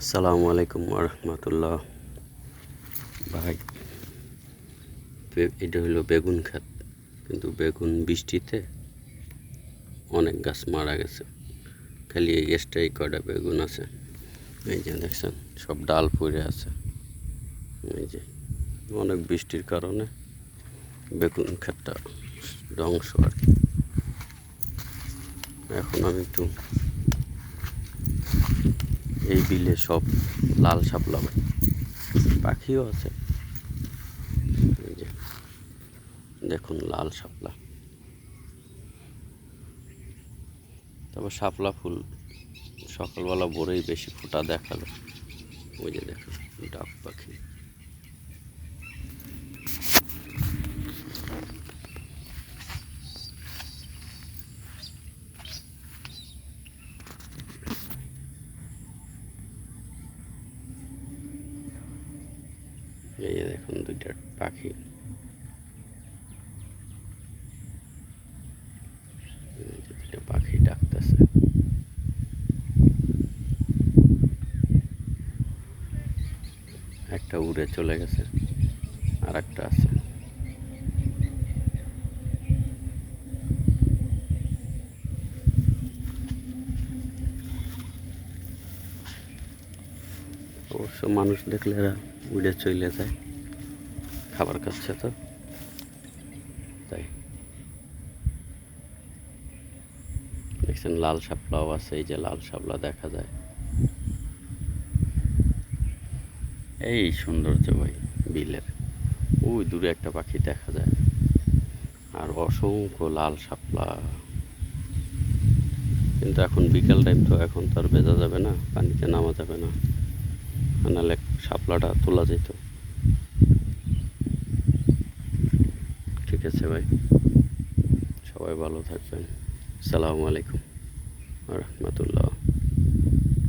আসসালামু আলাইকুম রহমতুল্লাহ। ভাই এটা হলো বেগুন খাত কিন্তু বেগুন বৃষ্টিতে অনেক গাছ মারা গেছে। খালি এই গাছটাই কটা বেগুন আছে, এই যে দেখছেন, সব ডাল পড়ে আছে। এই যে, অনেক বৃষ্টির কারণে বেগুন ক্ষেতটা ধ্বংস আর কি। এখন আমি একটু এই বিলে সব লাল শাপলা ভাই পাখিও আছে। দেখুন লাল শাপলা। তারপর শাপলা ফুল সকালবেলা ভোরেই বেশি ফোটা দেখাল। ওই যে দেখুন, ডাক পাখি। এই দেখুন দুইটা পাখি। দুইটা পাখি ডাকতেছে। একটা উড়ে চলে গেছে আর একটা আছে। অবশ্য মানুষ দেখলে এরা উড়ে চলে যায়। খাবার খাচ্ছে তো। তাই। দেখছেন লাল শাপলাও আছে, এই যে লাল শাপলা দেখা যায়। এই সৌন্দর্য ভাই, বিলের। ওই দূরে একটা পাখি দেখা যায়। আর অসংখ্য লাল শাপলা। কিন্তু এখন বিকেল টাইম তো, এখন তো আর ভেজা যাবে না, পানিতে নামা যাবে না। নাহলে শাপলাটা তোলা যেত। ঠিক আছে ভাই। সবাই ভালো থাকবেন। সালামু আলাইকুম। রহমতুল্লাহ।